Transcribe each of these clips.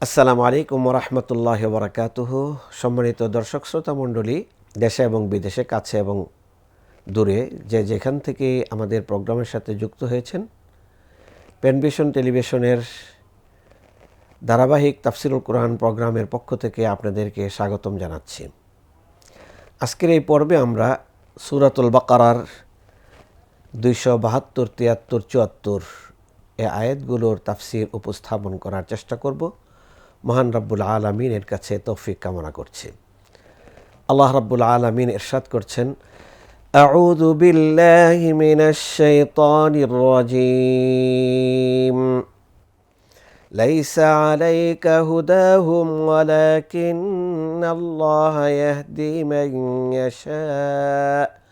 আসসালামু আলাইকুম রহমতুল্লাহ বরাকাতুহ সম্মানিত দর্শক, শ্রোতা মণ্ডলী, দেশে এবং বিদেশে, কাছে এবং দূরে যে যেখান থেকে আমাদের প্রোগ্রামের সাথে যুক্ত হয়েছেন পেনভিশন টেলিভিশনের ধারাবাহিক তাফসিরুল কোরআন প্রোগ্রামের পক্ষ থেকে আপনাদেরকে স্বাগতম জানাচ্ছি। আজকের এই পর্বে আমরা সুরাতুল বাকারার দুইশো বাহাত্তর, তিয়াত্তর, চুয়াত্তর এ আয়াতগুলোর তাফসির উপস্থাপন করার চেষ্টা করব। মহান রব্বুল আলমিনের কাছে তৌফিক কামনা করছি আল্লাহ রব্বুল আলমিন এরশাদ করছেন أعوذ بالله من الشيطان الرجيم ليس عليك هداهم ولكن الله يهدي من يشاء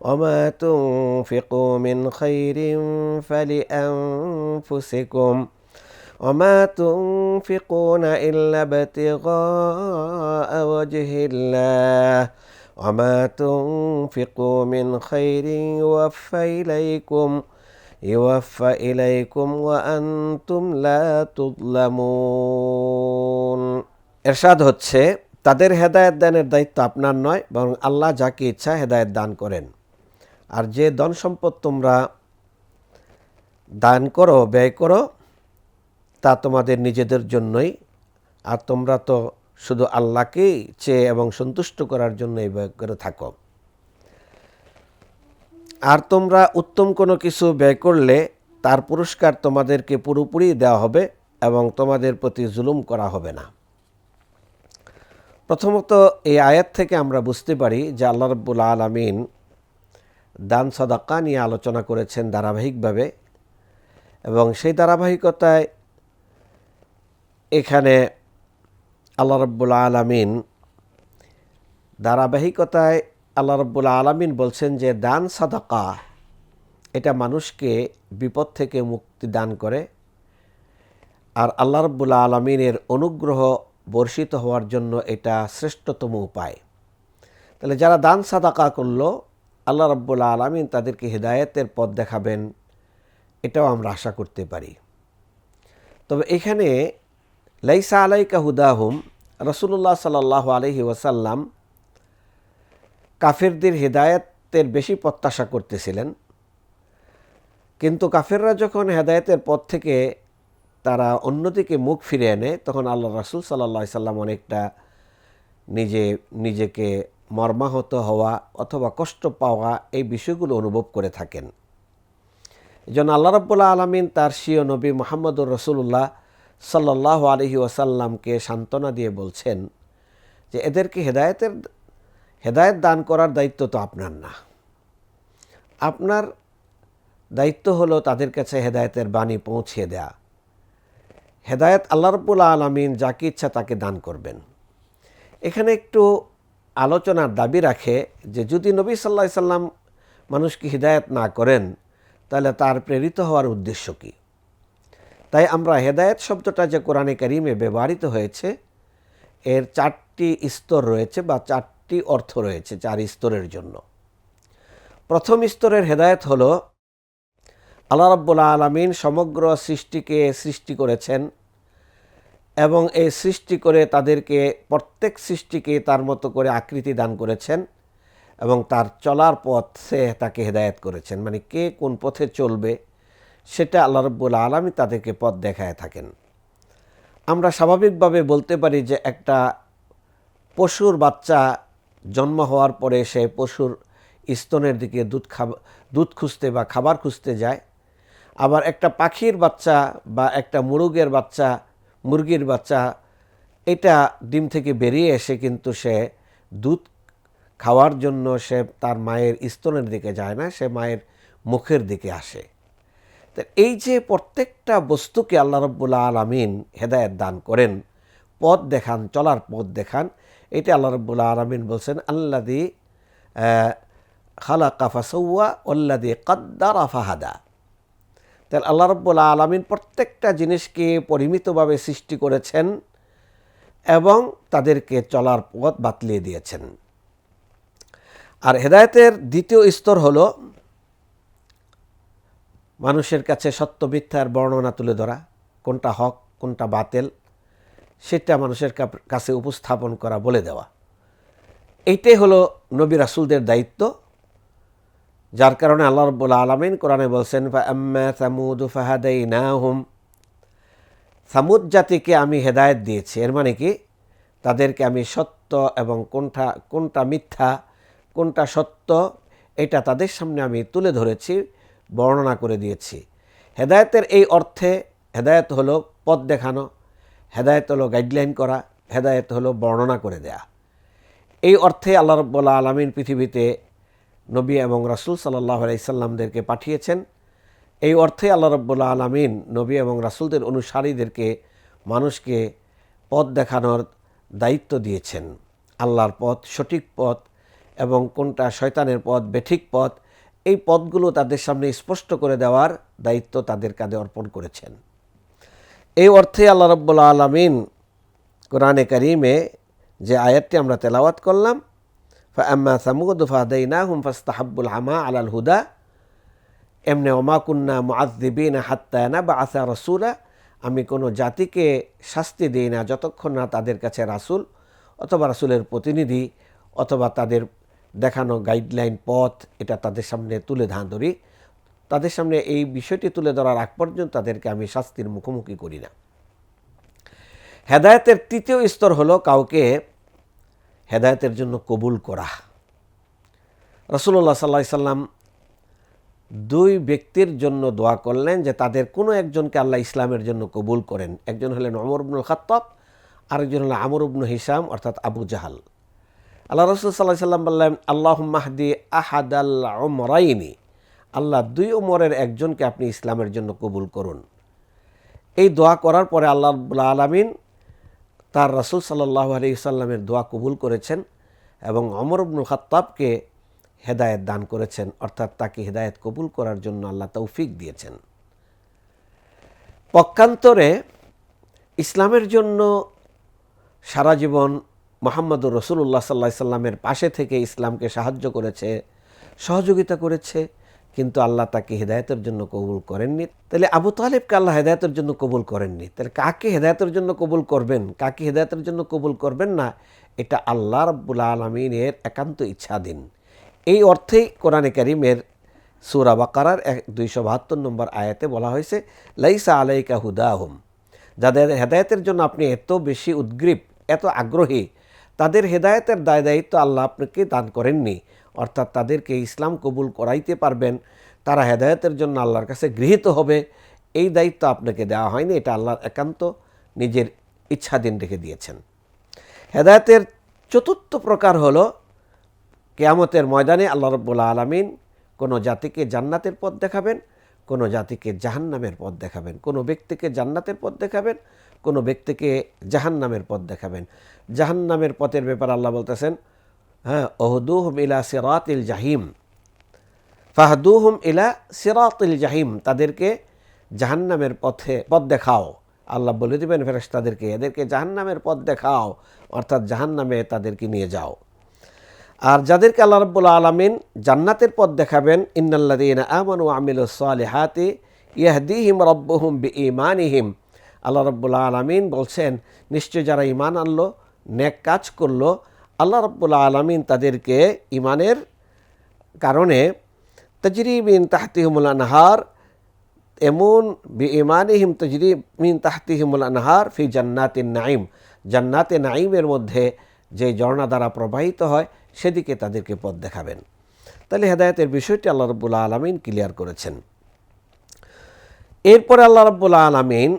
وما تنفقوا من خير فلأنفسكم وما تنفقون إلا ابتغاء وجه الله وما تنفقوا من خير يوفى إليكم يوفى إليكم وأنتم لا تظلمون এরশাদ হচ্ছে তাদের হেদায়েত দানের দায়িত্ব আপনার নয় বরং আল্লাহ যাকে ইচ্ছা হেদায়েত দান করেন আর যে ধন সম্পদ তোমরা দান করো ব্যয় করো তা তোমাদের নিজেদের জন্যই। আর তোমরা তো শুধু আল্লাহকেই চেয়ে এবং সন্তুষ্ট করার জন্যই ব্যয় করে থাকো। আর তোমরা উত্তম কোনো কিছু ব্যয় করলে তার পুরস্কার তোমাদেরকে পুরোপুরি দেওয়া হবে এবং তোমাদের প্রতি জুলুম করা হবে না। প্রথমত এই আয়াত থেকে আমরা বুঝতে পারি যে আল্লাহ রব্বুল আলমিন দান সদাক্কা নিয়ে আলোচনা করেছেন ধারাবাহিকভাবে এবং সেই ধারাবাহিকতায় এখানে আল্লাহ রব্বুল আলমিন ধারাবাহিকতায় আল্লাহ রব্বুল আলমিন বলছেন যে দান সাদাকা, এটা মানুষকে বিপদ থেকে মুক্তি দান করে। আর আল্লাহ রব্বুল আলমিনের অনুগ্রহ বর্ষিত হওয়ার জন্য এটা শ্রেষ্ঠতম উপায়। তাহলে যারা দান সাদাকা করল, আল্লাহ রব্বুল আলমিন তাদেরকে হৃদায়তের পথ দেখাবেন, এটাও আমরা আশা করতে পারি। তবে এখানে লাইসা আলাইকা হুদাহুম রসুল্লাহ সাল্লাহ আলহি ওয়াসাল্লাম কাফেরদের হেদায়তের বেশি প্রত্যাশা করতেছিলেন। কিন্তু কাফেররা যখন হেদায়তের পথ থেকে তারা অন্যদিকে মুখ ফিরে এনে তখন আল্লাহ রাসুল সাল্লা সাল্লাম অনেকটা নিজে, নিজেকে মর্মাহত হওয়া অথবা কষ্ট পাওয়া এই বিষয়গুলো অনুভব করে থাকেন। জন্য আল্লাহ রব্বুল্লাহ আলমিন তার শিও নবী মোহাম্মদুর রসুল্লাহ সাল্লাহ আলহি ওয়াসাল্লামকে সান্ত্বনা দিয়ে বলছেন যে এদেরকে হেদায়তের, হেদায়ত দান করার দায়িত্ব তো আপনার না। আপনার দায়িত্ব হলো তাদের কাছে হেদায়তের বাণী পৌঁছিয়ে দেয়া। হেদায়ত আল্লাহ রব্বুল আলমিন যাকে ইচ্ছা তাকে দান করবেন। এখানে একটু আলোচনার দাবি রাখে যে যদি নবী সাল্লা সাল্লাম মানুষকে হৃদায়ত না করেন, তাহলে তার প্রেরিত হওয়ার উদ্দেশ্য কী? তাই আমরা হেদায়ত শব্দটা যে কোরআনে কারিমে ব্যবহৃত হয়েছে, এর চারটি স্তর রয়েছে বা চারটি অর্থ রয়েছে চার স্তরের জন্য। প্রথম স্তরের হেদায়ত হল, আল্লাহ রব্বুল আলমিন সমগ্র সৃষ্টিকে সৃষ্টি করেছেন এবং এই সৃষ্টি করে তাদেরকে প্রত্যেক সৃষ্টিকে তার মতো করে আকৃতি দান করেছেন এবং তার চলার পথ সে তাকে হেদায়ত করেছেন। মানে কে কোন পথে চলবে সেটা আল্লাহ রব্বুল আলমী তাদেরকে পথ দেখায় থাকেন। আমরা স্বাভাবিকভাবে বলতে পারি যে একটা পশুর বাচ্চা জন্ম হওয়ার পরে সে পশুর স্তনের দিকে দুধ খাব, দুধ খুঁজতে বা খাবার খুঁজতে যায়। আবার একটা পাখির বাচ্চা বা একটা মুরগের বাচ্চা, মুরগির বাচ্চা, এটা ডিম থেকে বেরিয়ে এসে কিন্তু সে দুধ খাওয়ার জন্য সে তার মায়ের স্তনের দিকে যায় না, সে মায়ের মুখের দিকে আসে। এই যে প্রত্যেকটা বস্তুকে আল্লাহ রব্বুল্লা আলমিন হেদায়ত দান করেন, পথ দেখান, চলার পথ দেখান, এটা আল্লাহ রব্বুল্লা আলমিন বলছেন আল্লাদি খালা কাফা সৌয়া ওল্লাদি কদ্দার আফাহাদা তাহলে আল্লাহ রব্বুল্লা আলমিন প্রত্যেকটা জিনিসকে পরিমিতভাবে সৃষ্টি করেছেন এবং তাদেরকে চলার পথ বাতলিয়ে দিয়েছেন। আর হেদায়তের দ্বিতীয় স্তর হলো মানুষের কাছে সত্য মিথ্যার বর্ণনা তুলে ধরা, কোনটা হক, কোনটা বাতেল, সেটা মানুষের কাছে উপস্থাপন করা, বলে দেওয়া। এইটাই হলো নবী রাসুলদের দায়িত্ব। যার কারণে আল্লাহ রব্বুল আলমিন কোরআনে বলছেন সামুদ সামুদ জাতিকে আমি হেদায়েত দিয়েছি। এর মানে কি? তাদেরকে আমি সত্য এবং কোনটা কোনটা মিথ্যা, কোনটা সত্য, এটা তাদের সামনে আমি তুলে ধরেছি। বর্ণনা করে দিয়েছি। হেদায়েতের এই অর্থে হেদায়েত হলো পথ দেখানো, হেদায়েত হলো গাইডলাইন করা, হেদায়েত হলো বর্ণনা করে দেয়া। এই অর্থে আল্লাহ রব্বুল্লা আলমিন পৃথিবীতে নবী এবং রাসুল সাল্লাহ আলাইসাল্লামদেরকে পাঠিয়েছেন। এই অর্থে আল্লাহ রব্বুল্লা আলমিন নবী এবং রাসুলদের অনুসারীদেরকে মানুষকে পথ দেখানোর দায়িত্ব দিয়েছেন। আল্লাহর পথ সঠিক পথ এবং কোনটা শয়তানের পথ, বেঠিক পথ এই পদগুলো তাদের সামনে স্পষ্ট করে দেওয়ার দায়িত্ব তাদের কাঁধে অর্পণ করেছেন। এই অর্থে আল্লাহ রব্বুল্লা আলমিন কোরআনে করিমে যে আয়াতটি আমরা তেলাওয়াত করলাম ফাম্মা সামুদ ফাদাইনা হুম ফাস্তাহাব্বুল হামা আলাল হুদা এমনি ওমাকুন্না মুআদ্দিবিন হাত্তায়না বা আসা রসুলা আমি কোনো জাতিকে শাস্তি দিই না যতক্ষণ না তাদের কাছে রাসুল অথবা রাসুলের প্রতিনিধি অথবা তাদের দেখানো গাইডলাইন পথ, এটা তাদের সামনে তুলে ধান ধরি। তাদের সামনে এই বিষয়টি তুলে ধরার আগ পর্যন্ত তাদেরকে আমি শাস্তির মুখোমুখি করি না। হেদায়তের তৃতীয় স্তর হলো কাউকে হেদায়তের জন্য কবুল করা। রসুল্লাহ সাল্লাহ সাল্লাম দুই ব্যক্তির জন্য দোয়া করলেন যে তাদের কোনো একজনকে আল্লাহ ইসলামের জন্য কবুল করেন। একজন হলেন অমর ইবনুল খাত্তাব, আরেকজন হলেন আমর ইবনু হিসাম অর্থাৎ আবু জাহাল। আল্লাহ রসুল সাল্লাহ সাল্লাম বললেন আল্লাহ মাহদি আহাদ আল্লাহরাইনি আল্লাহ দুই ওমরের একজনকে আপনি ইসলামের জন্য কবুল করুন। এই দোয়া করার পরে আল্লাহ আলমিন তার রসুল সাল্লাহ আলি সাল্লামের দোয়া কবুল করেছেন এবং অমর ইবনুল খাত্তাবকে হেদায়েত দান করেছেন, অর্থাৎ তাকে হেদায়েত কবুল করার জন্য আল্লাহ তৌফিক দিয়েছেন। পক্ষান্তরে ইসলামের জন্য সারা জীবন মোহাম্মদুর রসুল্লাহ সাল্লাহ সাল্লামের পাশে থেকে ইসলামকে সাহায্য করেছে, সহযোগিতা করেছে, কিন্তু আল্লাহ তাকে হেদায়তের জন্য কবুল করেননি। তাহলে আবু তালেবকে আল্লাহ হেদায়তের জন্য কবুল করেননি। তাহলে কাকে হেদায়তের জন্য কবুল করবেন? কাকে হেদায়তের জন্য কবুল করবেন না? এটা আল্লাহ রব্বুল আলমিনের একান্ত ইচ্ছাধীন। এই অর্থেই কোরআনে করিমের সুরা বাকারার এক দুইশো বাহাত্তর নম্বর আয়াতে বলা হয়েছে, লাইসা আলাইকা হুদাহুম। যাদের হেদায়তের জন্য আপনি এত বেশি উদ্গ্রীব, এত আগ্রহী তাদের হেদায়তের দায় দায়িত্ব আল্লাহ আপনাকে দান করেননি। অর্থাৎ তাদেরকে ইসলাম কবুল করাইতে পারবেন। তারা হেদায়তের জন্য আল্লাহর কাছে গৃহীত হবে। এই দায়িত্ব আপনাকে দেওয়া হয়নি। এটা আল্লাহর একান্ত নিজের ইচ্ছাধীন রেখে দিয়েছেন। হেদায়তের চতুর্থ প্রকার হলো, কেয়ামতের ময়দানে আল্লাহ রব্বুল্লা আলমিন কোনো জাতিকে জান্নাতের পথ দেখাবেন, কোনো জাতিকে জাহান্নামের পথ দেখাবেন, কোনো ব্যক্তিকে জান্নাতের পথ দেখাবেন কোনো ব্যক্তিকে জাহান্নামের পথ দেখাবেন। জাহান্নামের পথের ব্যাপার আল্লাহ বলতেছেন হ্যাঁ ওহদুহম ইলা সিরাতিল জাহিম। ফাহদুহম ইলা সিরাতিল জাহিম, তাদেরকে জাহান্নামের পথে, পথ দেখাও। আল্লাহ বলে দেবেন ফেরেস তাদেরকে এদেরকে জাহান্নামের পথ দেখাও, অর্থাৎ জাহান্নামে তাদেরকে নিয়ে যাও। আর যাদেরকে আল্লাহ রব্বুল আলমিন জান্নাতের পথ দেখাবেন ইন্নাল্লাদিন আমন ও সালেহাতে ইয়াহদিহিম রব্বহুম বি ইমানিহিম আল্লাহ রব্বুল্লা আলমিন বলছেন, নিশ্চয় যারা ইমান আনলো, নেক কাজ করল, আল্লাহ রব্বুল্লা আলমিন তাদেরকে ইমানের কারণে তজরি বিন তাহতিহমুল আনহার, এমন বি ইমানিহিম তজরি মিন তাহতিহিমুল আনহার ফি জান্নাতিন নাইম জান্নাতে নাইমের মধ্যে যে ঝর্ণা দ্বারা প্রবাহিত হয়, সেদিকে তাদেরকে পথ দেখাবেন। তাহলে হেদায়তের বিষয়টি আল্লাহ রব্বুল্লা আলমিন ক্লিয়ার করেছেন। এরপরে আল্লাহ রব্বুল্লা আলমিন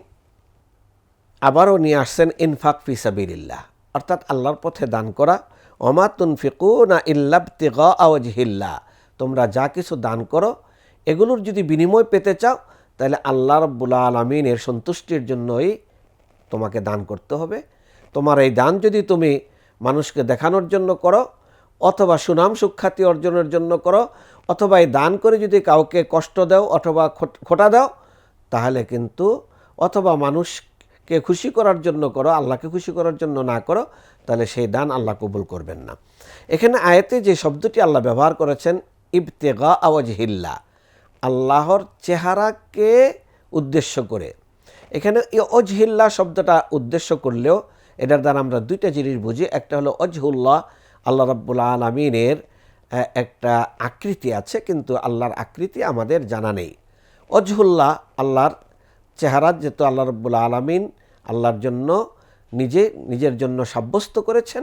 আবারও নিয়ে আসছেন ইনফাক ফি সাবিল্লাহ অর্থাৎ আল্লাহর পথে দান করা। অমা অমাতুন ফিকুনা ইল্লাবতিগ আওয়াজহিল্লা তোমরা যা কিছু দান করো, এগুলোর যদি বিনিময় পেতে চাও, তাহলে আল্লাহ রব্বুল্লা আলমিনের সন্তুষ্টির জন্যই তোমাকে দান করতে হবে। তোমার এই দান যদি তুমি মানুষকে দেখানোর জন্য করো, অথবা সুনাম সুখ্যাতি অর্জনের জন্য করো, অথবা এই দান করে যদি কাউকে কষ্ট দাও অথবা খোটা দাও, তাহলে কিন্তু অথবা মানুষকে খুশি করার জন্য করো, আল্লাহকে খুশি করার জন্য না করো, তাহলে সেই দান আল্লাহ কবুল করবেন না। এখানে আয়াতে যে শব্দটি আল্লাহ ব্যবহার করেছেন, ইবতেগা আওয়াজহিল্লা, আল্লাহর চেহারাকে উদ্দেশ্য করে। এখানে অজহিল্লা শব্দটা উদ্দেশ্য করলেও এটার দ্বারা আমরা দুইটা জিনিস বুঝি, একটা হলো অজহুল্লাহ আল্লাহ রাব্বুল আলমিনের একটা আকৃতি আছে, কিন্তু আল্লাহর আকৃতি আমাদের জানা নেই। অজহুল্লাহ আল্লাহর চেহারা যেহেতু আল্লাহ রব্বুল আলমিন আল্লাহর জন্য নিজে, নিজের জন্য সাব্যস্ত করেছেন,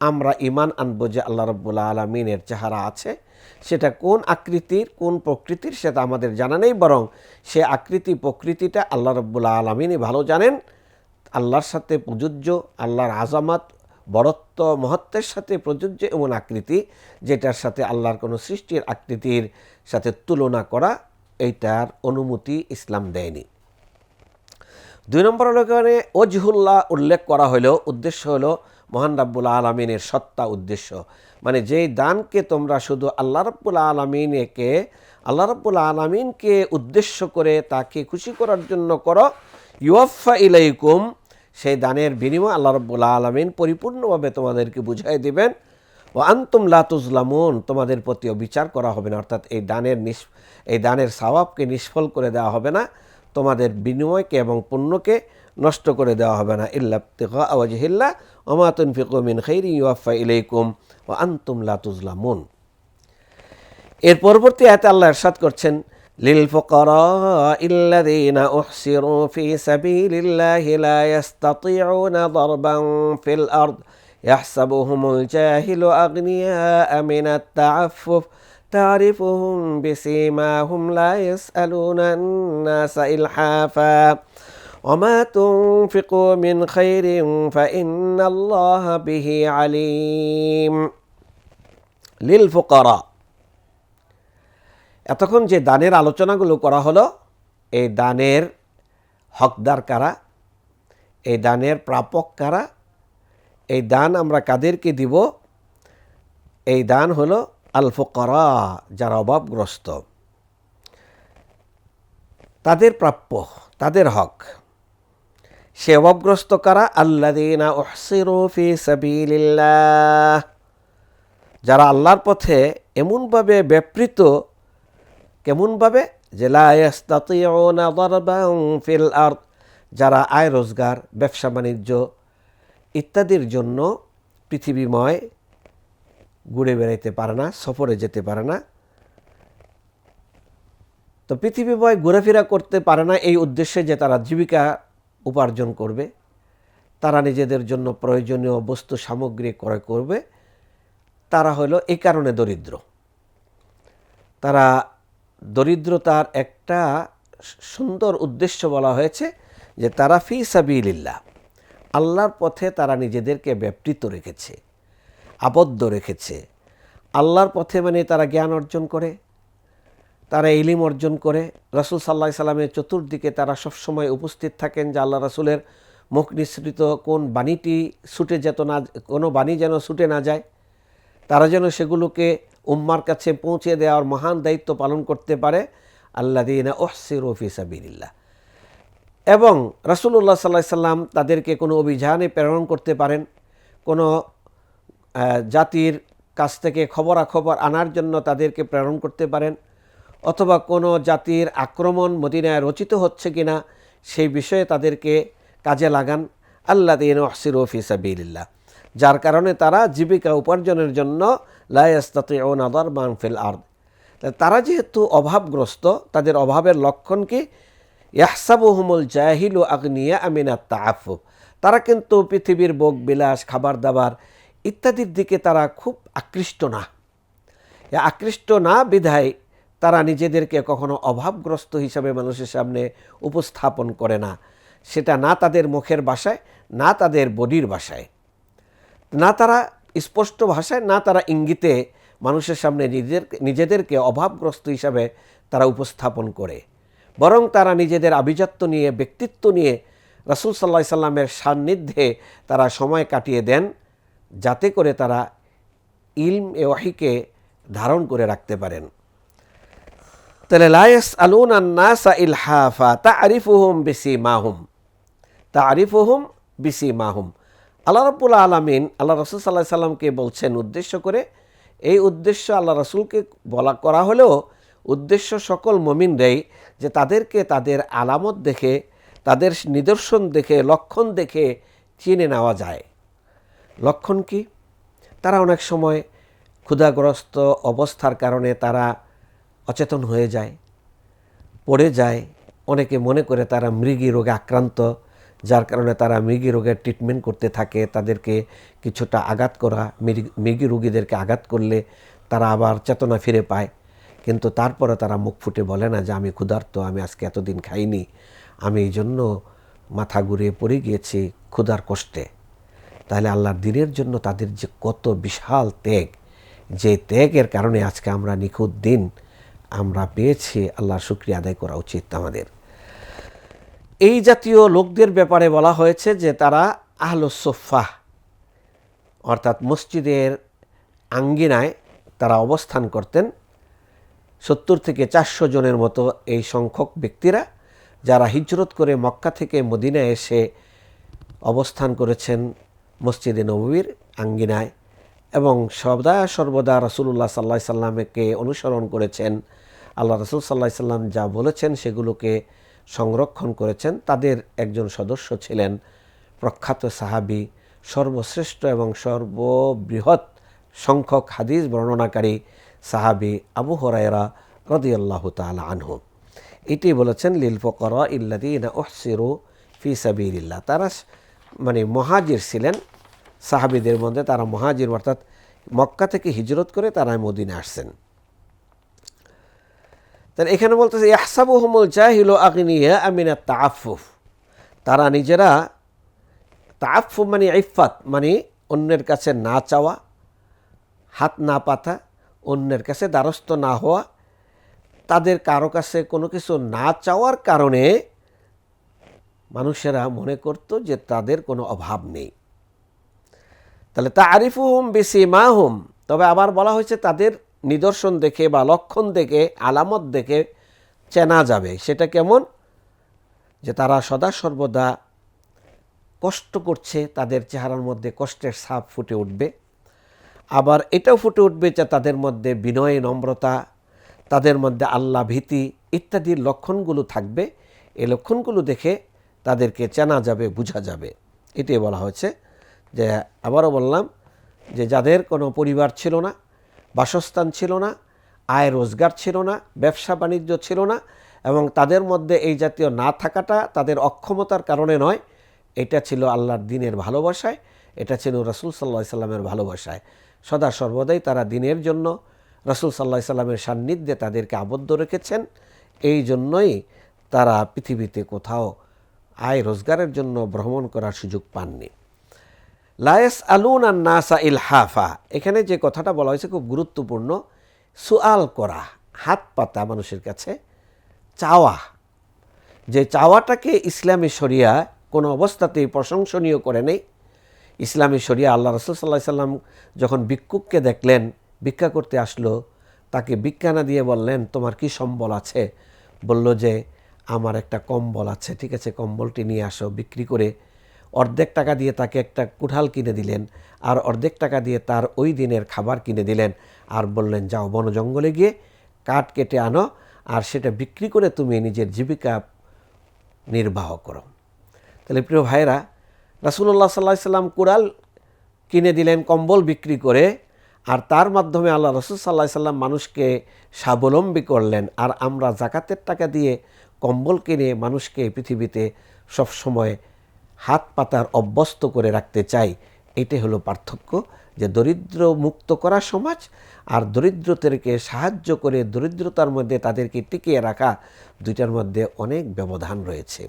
আমরা ইমান আনব যে আল্লাহ রব্বুল আলমিনের চেহারা আছে, সেটা কোন আকৃতির, কোন প্রকৃতির সেটা আমাদের জানা নেই, বরং সে আকৃতি প্রকৃতিটা আল্লাহ রব্বুল আলমিনই ভালো জানেন। আল্লাহর সাথে প্রযোজ্য, আল্লাহর আজামাত, বরত্ব, মহত্বের সাথে প্রযোজ্য এমন আকৃতি যেটার সাথে আল্লাহর কোনো সৃষ্টির আকৃতির সাথে তুলনা করা, এইটার অনুমতি ইসলাম দেয়নি। দুই নম্বর এখানে অজহুল্লাহ উল্লেখ করা হলো উদ্দেশ্য হলো মহান রাব্বুল আলমিনের সত্তা উদ্দেশ্য। মানে যেই দানকে তোমরা শুধু আল্লাহ রব্বুল আলমিনকে, আল্লাহ রব্বুল আলমিনকে উদ্দেশ্য করে তাকে খুশি করার জন্য করো ইউফা ইলাইকুম, সেই দানের বিনিময় আল্লাহ রব্বুল আলমিন পরিপূর্ণভাবে তোমাদেরকে বুঝাই দিবেন। ও আন্তুম লাতুজলামুন তোমাদের প্রতিও বিচার করা হবে না, অর্থাৎ এই দানের নিস এই দানের স্বভাবকে নিষ্ফল করে দেওয়া হবে না। তোমাদের বিনিময়কে এবং পুণ্যকে নষ্ট করে দেওয়া হবে না ইল্লাবতিকা আওয়াজহিল্লা ওমাতুন ফিকুমিন খৈরি ইউফা ইলাইকুম ও আন্তুম লাতুজলামুন এর পরবর্তী আয়তে আল্লাহ এরশাদ করছেন للفقراء الذين أحسروا في سبيل الله لا يستطيعون ضربا في الأرض يحسبهم الجاهل أغنياء من التعفف تعرفهم بسيماهم لا يسألون الناس إلحافا وما تنفقوا من خير فإن الله به عليم للفقراء এতক্ষণ যে দানের আলোচনাগুলো করা হলো এই দানের হকদার কারা এই দানের প্রাপক কারা এই দান আমরা কাদেরকে দিব এই দান হলো আল ফকরা যারা অভাবগ্রস্ত, তাদের প্রাপ্য, তাদের হক। সে অভাবগ্রস্ত কারা? সাবিল্লাহ যারা আল্লাহর পথে এমনভাবে ব্যাপৃত, কেমনভাবে? যে ফিল আর যারা আয় রোজগার, ব্যবসা বাণিজ্য ইত্যাদির জন্য পৃথিবীময় ঘুরে বেড়াইতে পারে না, সফরে যেতে পারে না। তো পৃথিবীময় ঘোরাফেরা করতে পারে না এই উদ্দেশ্যে যে তারা জীবিকা উপার্জন করবে, তারা নিজেদের জন্য প্রয়োজনীয় বস্তু সামগ্রী ক্রয় করবে, তারা হলো এই কারণে দরিদ্র। তারা দরিদ্রতার একটা সুন্দর উদ্দেশ্য বলা হয়েছে যে তারা ফি সাবিল্লাহ আল্লাহর পথে তারা নিজেদেরকে ব্যাপৃত রেখেছে। আবদ্ধ রেখেছে। আল্লাহর পথে মানে তারা জ্ঞান অর্জন করে, তারা ইলিম অর্জন করে। রাসুল সাল্লাহ সাল্লামের চতুর্দিকে তারা সবসময় উপস্থিত থাকেন যে আল্লাহ রাসুলের মুখ নিঃসৃত কোন বাণীটি ছুটে যেত না, কোনো বাণী যেন ছুটে না যায়। তারা যেন সেগুলোকে উম্মার কাছে পৌঁছে দেওয়ার মহান দায়িত্ব পালন করতে পারে। আল্লা দিনা ওহসির সাবিল্লাহ এবং রাসুল্লাহ সাল্লাহ সাল্লাম তাদেরকে কোনো অভিযানে প্রেরণ করতে পারেন, কোনো জাতির কাছ থেকে খবরাখবর আনার জন্য তাদেরকে প্রেরণ করতে পারেন, অথবা কোনো জাতির আক্রমণ মদিনায় রচিত হচ্ছে কি না সেই বিষয়ে তাদেরকে কাজে লাগান। আল্লা দিন ওহসির সাবিল্লাহ যার কারণে তারা জীবিকা উপার্জনের জন্য লায়াস্তাতে ও নাদার মানফিল আর্দ। তারা যেহেতু অভাবগ্রস্ত, তাদের অভাবের লক্ষণ কি? ইয়াহসাবুহমুল জাহিল ও আগ্নিয়া আমিনাত তাআফু তারা কিন্তু পৃথিবীর বোক বিলাস খাবার দাবার ইত্যাদির দিকে তারা খুব আকৃষ্ট না। আকৃষ্ট না বিধায় তারা নিজেদেরকে কখনো অভাবগ্রস্ত হিসাবে মানুষের সামনে উপস্থাপন করে না। সেটা না তাদের মুখের বাসায় না তাদের বডির বাসায় না তারা স্পষ্ট ভাষায়, না তারা ইঙ্গিতে মানুষের সামনে নিজেদের, নিজেদেরকে অভাবগ্রস্ত হিসাবে তারা উপস্থাপন করে। বরং তারা নিজেদের আভিজাত্য নিয়ে, ব্যক্তিত্ব নিয়ে রাসুল সাল্লা সাল্লামের সান্নিধ্যে তারা সময় কাটিয়ে দেন। যাতে করে তারা ইলম এ ওয়াহিকে ধারণ করে রাখতে পারেন। তাহলে লায়স আলুন আন্নাসা ইলহাফা তা আরিফুহুম বিসি মাহুম তা আরিফুহুম বিসি মাহুম আল্লাহ রব্বুল আলমিন, আল্লাহ রসুল সাল্লাহ সাল্লামকে বলছেন উদ্দেশ্য করে, এই উদ্দেশ্য আল্লাহ রসুলকে বলা করা হলেও উদ্দেশ্য সকল মমিনরাই যে তাদেরকে তাদের আলামত দেখে, তাদের নিদর্শন দেখে, লক্ষণ দেখে চিনে নেওয়া যায়। লক্ষণ কি? তারা অনেক সময় ক্ষুধাগ্রস্ত অবস্থার কারণে তারা অচেতন হয়ে যায়, পড়ে যায়। অনেকে মনে করে তারা মৃগী রোগে আক্রান্ত, যার কারণে তারা মৃগী রোগের ট্রিটমেন্ট করতে থাকে। তাদেরকে কিছুটা আঘাত করা মৃগী- রোগীদেরকে আঘাত করলে তারা আবার চেতনা ফিরে পায়। কিন্তু তারপরে তারা মুখ ফুটে বলে না যে, আমি ক্ষুধার্ত, আমি আজকে এতদিন খাইনি। আমি এই জন্য মাথা ঘুরিয়ে পড়ে গিয়েছি ক্ষুধার কষ্টে। তাহলে আল্লাহর দিনের জন্য তাদের যে কত বিশাল ত্যাগ, যে ত্যাগের কারণে আজকে আমরা নিখুঁত দিন আমরা পেয়েছি, আল্লাহর শুক্রিয়া আদায় করা উচিত আমাদের। এই জাতীয় লোকদের ব্যাপারে বলা হয়েছে যে তারা আহলুসোফাহ অর্থাৎ মসজিদের আঙ্গিনায় তারা অবস্থান করতেন। সত্তর থেকে চারশো জনের মতো এই সংখ্যক ব্যক্তিরা, যারা হিজরত করে মক্কা থেকে মদিনায় এসে অবস্থান করেছেন মসজিদে নবীর আঙ্গিনায় এবং সদা সর্বদা রসুল্লাহ সাল্লাহ সাল্লামকে অনুসরণ করেছেন। আল্লাহ রসুল সাল্লাহ সাল্লাম যা বলেছেন সেগুলোকে সংরক্ষণ করেছেন। তাদের একজন সদস্য ছিলেন প্রখ্যাত সাহাবি, সর্বশ্রেষ্ঠ এবং সর্ববৃহৎ সংখ্যক হাদিস বর্ণনাকারী সাহাবি আবু হরাইরা রদিয়াল্লাহ তালা আনহু। এটি বলেছেন, লিল ফকরা ইল্লাদিনা ওহসিরু ফি সাবিরিল্লাহ তারা মানে মহাজির ছিলেন সাহাবিদের মধ্যে, তারা মহাজির, অর্থাৎ মক্কা থেকে হিজরত করে তারা মদিনে আসছেন। তাহলে এখানে বলতেছে, ইয়াহসাবুহুমুল জাহিলু আগনিয়া আমিনা তাফুফ তারা নিজেরা তাআফফুফ মানে ইফাত মানে অন্যের কাছে না চাওয়া, হাত না পাতা, অন্যের কাছে দ্বারস্থ না হওয়া, তাদের কারও কাছে কোনো কিছু না চাওয়ার কারণে মানুষেরা মনে করত যে তাদের কোনো অভাব নেই। তাহলে তা আরিফুহুম বেশি মা হুম তবে আবার বলা হয়েছে তাদের নিদর্শন দেখে বা লক্ষণ দেখে, আলামত দেখে চেনা যাবে। সেটা কেমন? যে তারা সদা সর্বদা কষ্ট করছে, তাদের চেহারার মধ্যে কষ্টের ছাপ ফুটে উঠবে। আবার এটাও ফুটে উঠবে যে তাদের মধ্যে বিনয় নম্রতা, তাদের মধ্যে আল্লাহ ভীতি ইত্যাদির লক্ষণগুলো থাকবে। এই লক্ষণগুলো দেখে তাদেরকে চেনা যাবে, বোঝা যাবে। এটাই বলা হয়েছে। যে আবারও বললাম যে যাদের কোনো পরিবার ছিল না, বাসস্থান ছিল না, আয় রোজগার ছিল না, ব্যবসা বাণিজ্য ছিল না, এবং তাদের মধ্যে এই জাতীয় না থাকাটা তাদের অক্ষমতার কারণে নয়, এটা ছিল আল্লাহর দিনের ভালোবাসায়, এটা ছিল রসুল সাল্লাহ সাল্লামের ভালোবাসায়। সদা সর্বদাই তারা দিনের জন্য রসুল সাল্লাহ সাল্লামের সান্নিধ্যে তাদেরকে আবদ্ধ রেখেছেন। এই জন্যই তারা পৃথিবীতে কোথাও আয় রোজগারের জন্য ভ্রমণ করার সুযোগ পাননি। লায়েস আলুন আর নাসা ইল হাফা এখানে যে কথাটা বলা হয়েছে খুব গুরুত্বপূর্ণ, সুয়াল করা, হাত পাতা মানুষের কাছে চাওয়া। যে চাওয়াটাকে ইসলামী শরিয়া কোনো অবস্থাতেই প্রশংসনীয় করে নেই। ইসলামী শরিয়া আল্লাহ রসুল সাল্লাম যখন ভিক্ষুককে দেখলেন, ভিক্ষা করতে আসলো, তাকে ভিক্ষা না দিয়ে বললেন, তোমার কি সম্বল আছে? বলল যে আমার একটা কম্বল আছে, ঠিক আছে? কম্বলটি নিয়ে আসো, বিক্রি করে অর্ধেক টাকা দিয়ে তাকে একটা কুঠাল কিনে দিলেন আর অর্ধেক টাকা দিয়ে তার ওই দিনের খাবার কিনে দিলেন আর বললেন, যাও বন জঙ্গলে গিয়ে কাঠ কেটে আনো আর সেটা বিক্রি করে তুমি নিজের জীবিকা নির্বাহ করো। তাহলে প্রিয় ভাইরা রাসুল্লাহ সাল্লাহ সাল্লাম কুড়াল কিনে দিলেন, কম্বল বিক্রি করে আর তার মাধ্যমে আল্লাহ রসুল সাল্লাহ সাল্লাম মানুষকে স্বাবলম্বী করলেন আর আমরা জাকাতের টাকা দিয়ে কম্বল কিনে মানুষকে পৃথিবীতে সবসময় হাত পাতার অভ্যস্ত করে রাখতে চাই, এটাই হলো পার্থক্য। যে দরিদ্র মুক্ত করা সমাজ আর দরিদ্রদেরকে সাহায্য করে দরিদ্রতার মধ্যে তাদেরকে টিকিয়ে রাখা, দুইটার মধ্যে অনেক ব্যবধান রয়েছে।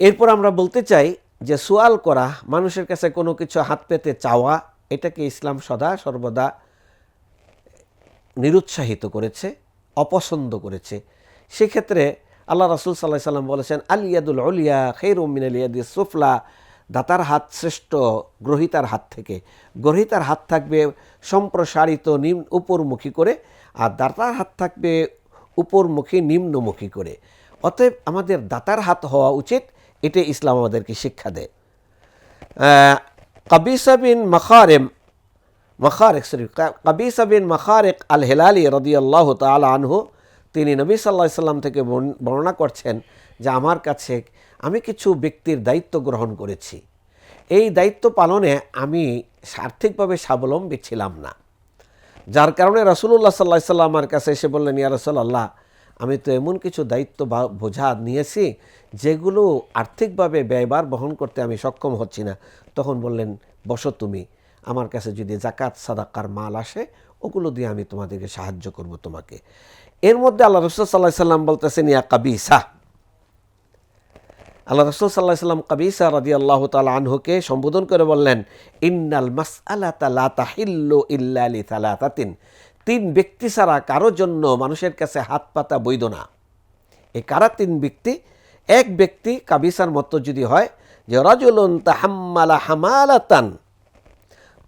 এরপর আমরা বলতে চাই যে সোয়াল করা, মানুষের কাছে কোনো কিছু হাত পেতে চাওয়া, এটাকে ইসলাম সদা সর্বদা নিরুৎসাহিত করেছে, অপছন্দ করেছে। সেক্ষেত্রে আল্লাহ রাসুল সাল্লাহ সাল্লাম বলেছেন আলিয়াদুল অলিয়া খের উমিন আলিয়াদি সুফলা। দাতার হাত শ্রেষ্ঠ, গ্রহিতার হাত থেকে। গ্রহিতার হাত থাকবে সম্প্রসারিত নিম্ন, উপরমুখী করে, আর দাতার হাত থাকবে উপরমুখী, নিম্নমুখী করে। অতএব আমাদের দাতার হাত হওয়া উচিত এটা ইসলাম আমাদেরকে শিক্ষা দেয়। কাবিসা বিন মখারেম, মখারেক, সরি কাবিসা বিন মখারেক আল হেলালি রদিয়াল্লাহ তালা তিনি নবী সাল্লাহ সাল্লাম থেকে বর্ণ- বর্ণনা করছেন যে আমার কাছে আমি কিছু ব্যক্তির দায়িত্ব গ্রহণ করেছি। এই দায়িত্ব পালনে আমি আর্থিকভাবে স্বাবলম্বী ছিলাম না। যার কারণে রাসুল্লাহ সাল্লাহ সাল্লাম আমার কাছে এসে বললেন, ইয়া রসল্লাহ আমি তো এমন কিছু দায়িত্ব বা বোঝা নিয়েছি যেগুলো আর্থিকভাবে ব্যয়বার বহন করতে আমি সক্ষম হচ্ছি না। তখন বললেন, বসো তুমি, আমার কাছে যদি জাকাত সাদাকার, মাল আসে, ওগুলো দিয়ে আমি তোমাদেরকে সাহায্য করব তোমাকে। এর মধ্যে আল্লাহ রসুল সাল্লাহ সাল্লাম বলতেছেন, ইয়া কাবিসা। আল্লাহ রসুল সাল্লাহ সাল্লাম কাবিসা রাদি আল্লাহ তালা আনহুকে সম্বোধন করে বললেন, ইন্নাল মাস আল্লাহ তালা তাহিল্লু ইল্লা আলি তালাতাতিন তিন ব্যক্তি ছাড়া কারোর জন্য মানুষের কাছে হাত পাতা বৈধ না। এই কারা তিন ব্যক্তি? এক ব্যক্তি কাবিসার মতো যদি হয়, যে রাজুলুন তাহাম্মালা হামালাতান।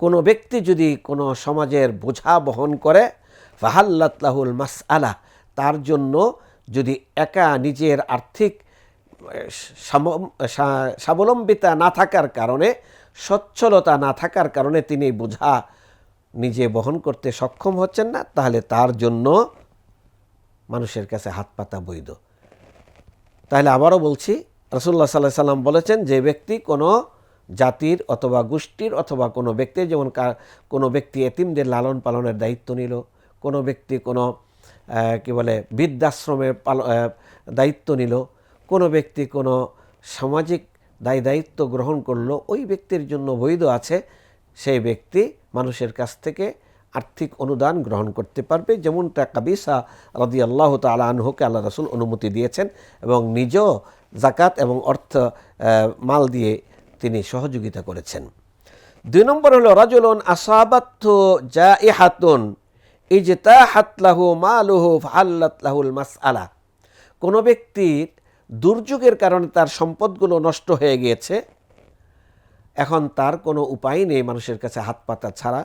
কোনো ব্যক্তি যদি কোনো সমাজের বোঝা বহন করে ফাহাল্লাতলাহুল মাস আলা তার জন্য যদি একা নিজের আর্থিক স্বাবলম্বিতা না থাকার কারণে, সচ্ছলতা না থাকার কারণে তিনি বোঝা নিজে বহন করতে সক্ষম হচ্ছেন না, তাহলে তার জন্য মানুষের কাছে হাত পাতা বৈধ। তাহলে আবারও বলছি রসুল্লাহ সাল্লাহ সাল্লাম বলেছেন যে ব্যক্তি কোনো জাতির অথবা গোষ্ঠীর অথবা কোনো ব্যক্তির, যেমন কোনো ব্যক্তি এতিমদের লালন পালনের দায়িত্ব নিল কোনো ব্যক্তি কোনো কি বলে বৃদ্ধাশ্রমের পাল দায়িত্ব নিল, কোনো ব্যক্তি কোনো সামাজিক দায়, দায়িত্ব গ্রহণ করল, ওই ব্যক্তির জন্য বৈধ আছে, সেই ব্যক্তি মানুষের কাছ থেকে আর্থিক অনুদান গ্রহণ করতে পারবে। যেমনটা কাবিসা রদি আল্লাহ তালা আনহুকে আল্লাহ রসুল অনুমতি দিয়েছেন এবং নিজ জাকাত এবং অর্থ মাল দিয়ে তিনি সহযোগিতা করেছেন। দুই নম্বর হলো, রাজুলন আসাবাত্থ যা ইহাতুন ইজতা হাতলাহু মালুহু ফাল্লাতলাহুল মাস আলা কোনো ব্যক্তির দুর্যোগের কারণে তার সম্পদগুলো নষ্ট হয়ে গিয়েছে, এখন তার কোনো উপায় নেই মানুষের কাছে হাত পাতা ছাড়া।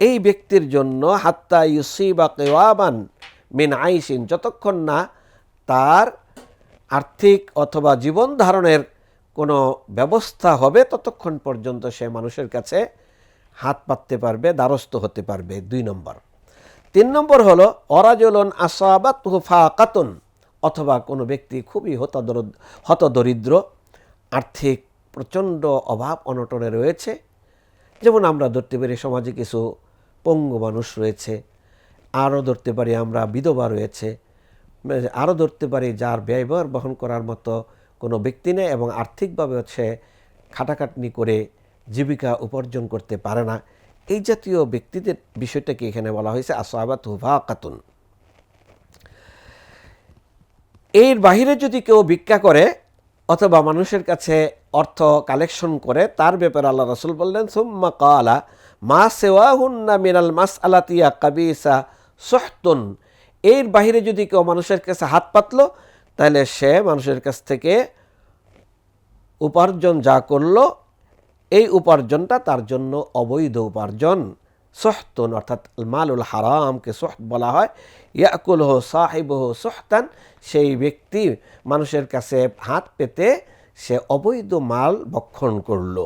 এই ব্যক্তির জন্য হাত্তা ইউসি বা কেওয়াবান মিন আইসিন যতক্ষণ না তার আর্থিক অথবা জীবন ধারণের কোনো ব্যবস্থা হবে, ততক্ষণ পর্যন্ত সে মানুষের কাছে হাত পাততে পারবে, দ্বারস্থ হতে পারবে। দুই নম্বর। তিন নম্বর হলো, অরাজলন আসাবাত কাতুন অথবা কোনো ব্যক্তি খুবই হতদর, হতদরিদ্র, আর্থিক প্রচণ্ড অভাব অনটনে রয়েছে। যেমন আমরা ধরতে পারি সমাজে কিছু পঙ্গু মানুষ রয়েছে, আরও ধরতে পারি আমরা বিধবা রয়েছে আরও ধরতে পারি যার ব্যয়বহার বহন করার মতো কোনো ব্যক্তি নেই এবং আর্থিকভাবে হচ্ছে খাটাখাটনি করে জীবিকা উপার্জন করতে পারে না। এই জাতীয় ব্যক্তিদের বিষয়টাকে এখানে বলা হয়েছে আসাবাত হুফা কাতুন এর বাহিরে যদি কেউ ভিক্ষা করে অথবা মানুষের কাছে অর্থ কালেকশন করে, তার ব্যাপারে আল্লাহ রসুল বললেন, সুম্মা কালা মা সেওয়াহুন্না মিনাল মাস আলাতিয়া কাবিসা সহতুন। এর বাহিরে যদি কেউ মানুষের কাছে হাত পাতলো, তাহলে সে মানুষের কাছ থেকে উপার্জন যা করল এই উপার্জনটা তার জন্য অবৈধ উপার্জন। সহতন, অর্থাৎ মালুল হারামকে সহত বলা হয়। ইয়াকুল হো সাহেব হো সহতান, সেই ব্যক্তি মানুষের কাছে হাত পেতে সে অবৈধ মাল ভক্ষণ করল।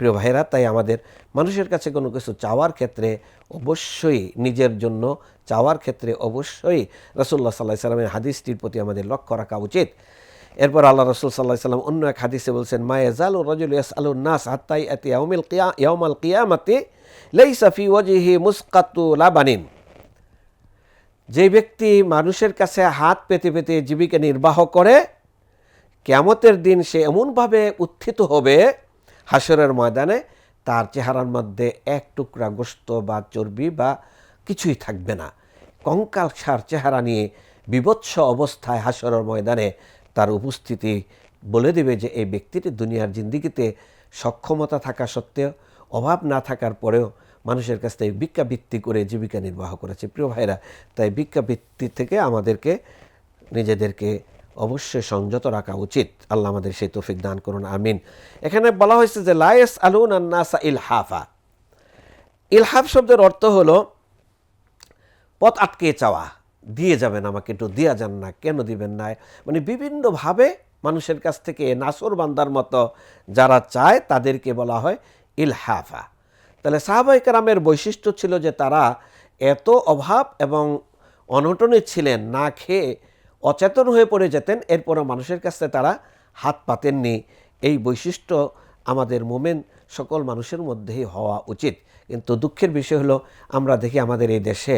প্রিয় ভাইরা তাই আমাদের মানুষের কাছে কোনো কিছু চাওয়ার ক্ষেত্রে অবশ্যই, নিজের জন্য চাওয়ার ক্ষেত্রে অবশ্যই রসুল্লাহ সাল্লাহ সাল্লামের হাদিসটির প্রতি আমাদের লক্ষ্য রাখা উচিত। এরপর আল্লাহ রসুল সাল্লাহ সাল্লাম অন্য এক হাদিসে বলছেন মায়াজাল ও রজুল ইয়াস আলু নাস হাত্তাই আতি ইয়াউমিল কিয়া কিয়ামাতে লাইসা ফি ওয়াজিহি মুসকাতু লাবানিন। যে ব্যক্তি মানুষের কাছে হাত পেতে পেতে জীবিকা নির্বাহ করে, কেয়ামতের দিন সে এমনভাবে উত্থিত হবে হাসরের ময়দানে তার চেহারার মধ্যে এক টুকরা গোস্ত বা চর্বি বা কিছুই থাকবে না। কঙ্কাল সার চেহারা নিয়ে বিভৎস অবস্থায় হাসরের ময়দানে তার উপস্থিতি বলে দেবে যে এই ব্যক্তিটি দুনিয়ার জিন্দিগিতে সক্ষমতা থাকা সত্ত্বেও, অভাব না থাকার পরেও মানুষের কাছ থেকে ভিক্ষাবৃত্তি করে জীবিকা নির্বাহ করেছে। প্রিয় ভাইরা তাই ভিক্ষাবৃত্তি থেকে আমাদেরকে, নিজেদেরকে অবশ্যই সংযত রাখা উচিত। আল্লাহ আমাদের সেই তৌফিক দান করুন, আমিন। এখানে বলা হয়েছে যে লায়েস আলুন আন্নাসা ইলহাফা। ইলহাফ শব্দের অর্থ হলো, পথ আটকে চাওয়া। দিয়ে যাবেন আমাকে একটু দেওয়া যান না, কেন দিবেন না? মানে বিভিন্নভাবে মানুষের কাছ থেকে নাসর বান্দার মতো যারা চায় তাদেরকে বলা হয় ইলহাফা। তাহলে সাহাবাই কারামের বৈশিষ্ট্য ছিল যে তারা এত অভাব এবং অনটনে ছিলেন, না খেয়ে অচেতন হয়ে পড়ে যেতেন, এরপরও মানুষের কাছে তারা হাত পাতেননি। এই বৈশিষ্ট্য আমাদের মোমেন সকল মানুষের মধ্যেই হওয়া উচিত। কিন্তু দুঃখের বিষয় হলো, আমরা দেখি আমাদের এই দেশে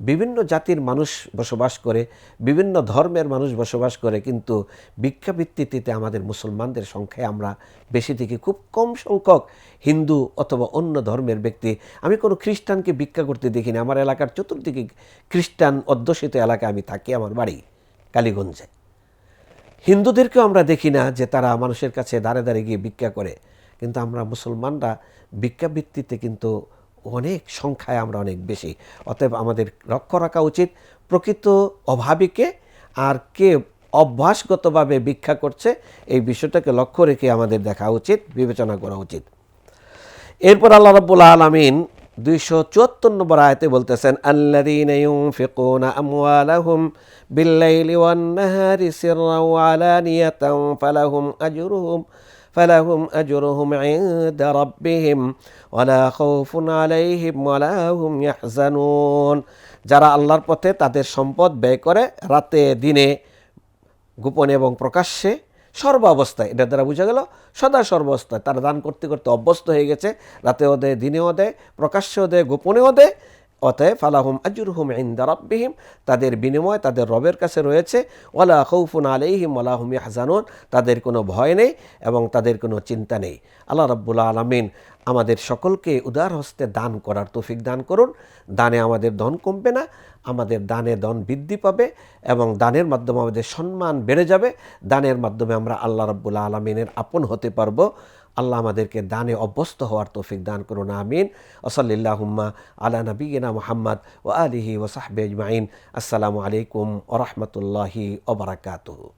বিভিন্ন জাতির মানুষ বসবাস করে, বিভিন্ন ধর্মের মানুষ বসবাস করে, কিন্তু ভিক্ষাবৃত্তিতে আমাদের মুসলমানদের সংখ্যায় আমরা বেশি থেকে খুব কম সংখ্যক হিন্দু অথবা অন্য ধর্মের ব্যক্তি। আমি কোনো খ্রিস্টানকে ভিক্ষা করতে দেখিনি। আমার এলাকার চতুর্দিকে খ্রিস্টান অধ্যুষিত এলাকায় আমি থাকি, আমার বাড়ি কালীগঞ্জে। হিন্দুদেরকেও আমরা দেখি না যে তারা মানুষের কাছে দাঁড়ে দাঁড়িয়ে গিয়ে ভিক্ষা করে, কিন্তু আমরা মুসলমানরা ভিক্ষাবৃত্তিতে কিন্তু অনেক সংখ্যায় আমরা অনেক বেশি। অতএব আমাদের লক্ষ্য রাখা উচিত প্রকৃত অভাবীকে আর কে অভ্যাসগতভাবে ভিক্ষা করছে, এই বিষয়টাকে লক্ষ্য রেখে আমাদের দেখা উচিত, বিবেচনা করা উচিত। এরপর আল্লাহ রাব্বুল আলামিন দুইশো চুয়াত্তর নম্বর আয়তে বলতেছেন আজরুহুম فلهم أجرهم عند ربهم ولا خوف عليهم ولا هم يحزنون যারা আল্লাহর পথে তাদের সম্পদ ব্যয় করে রাতে দিনে গোপনে এবং প্রকাশ্যে সর্ব অবস্থায় এটা দ্বারা বোঝা গেল সদা সর্বাবস্থায় তারা দান করতে করতে অভ্যস্ত হয়ে গেছে রাতেও দেয় দিনেও দেয় প্রকাশ্যেও দেয় গোপনেও দেয় অতএব ফালাহুম আজুর হুম রব্বিহিম, তাদের বিনিময় তাদের রবের কাছে রয়েছে। ওয়ালা খৌফুন আলাইহিম ওয়ালা হুম হাজানুন তাদের কোনো ভয় নেই এবং তাদের কোনো চিন্তা নেই। আল্লাহ রব্বুল আলমিন আমাদের সকলকে উদার হস্তে দান করার তৌফিক দান করুন। দানে আমাদের ধন কমবে না, আমাদের দানে ধন বৃদ্ধি পাবে এবং দানের মাধ্যমে আমাদের সম্মান বেড়ে যাবে। দানের মাধ্যমে আমরা আল্লাহ রব্বুল আলমিনের আপন হতে পারব। আল্লাহ আমাদেরকে দানে অভ্যস্ত হওয়ার তৌফিক দান করুন, আমিন। ওসলিল্লাহুম্মা আলা নবীনা মোহাম্মদ ও আলিহি ওসাহবে আজমাইন। আসসালামু আলাইকুম ওরহমতুল্লাহি ওবরাকাতুহু